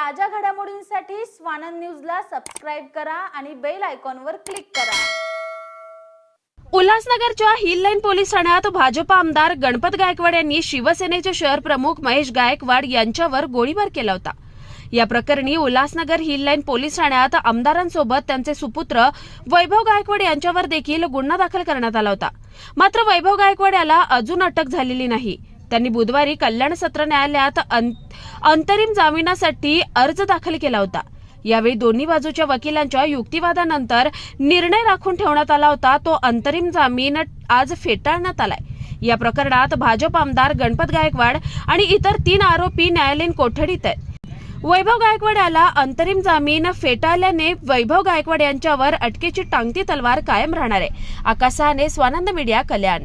ताज्या घडामोडींसाठी स्वानंद न्यूजला सबस्क्राईब करा आणि बेल आयकॉनवर क्लिक करा. उल्हासनगरच्या हिल लाईन पोलीस ठाण्यात भाजप आमदार गणपत गायकवाड यांनी शिवसेनेचे शहर प्रमुख महेश गायकवाड यांच्यावर गोळीबार केला होता. या प्रकरणी उल्हासनगर हिल लाईन पोलीस ठाण्यात आमदारांसोबत त्यांचे सुपुत्र वैभव गायकवाड यांच्यावर देखील गुन्हा दाखल करण्यात आला होता. मात्र वैभव गायकवाड याला अजून अटक झालेली नाही. त्यांनी बुधवारी कल्याण सत्र न्यायालयात अंतरिम जामिनासाठी अर्ज दाखल केला होता. यावेळी दोन्ही बाजूच्या वकिलांच्या युक्तिवादानंतर निर्णय राखून ठेवण्यात आला होता. तो अंतरिम जामीन आज फेटाळण्यात आलाय. या प्रकरणात भाजप आमदार गणपत गायकवाड आणि इतर तीन आरोपी न्यायालयीन कोठडीत आहेत. वैभव गायकवाड याला अंतरिम जामीन फेटाळल्याने वैभव गायकवाड यांच्यावर अटकेची टांगती तलवार कायम राहणार आहे. आकाशाने स्वानंद मीडिया कल्याण.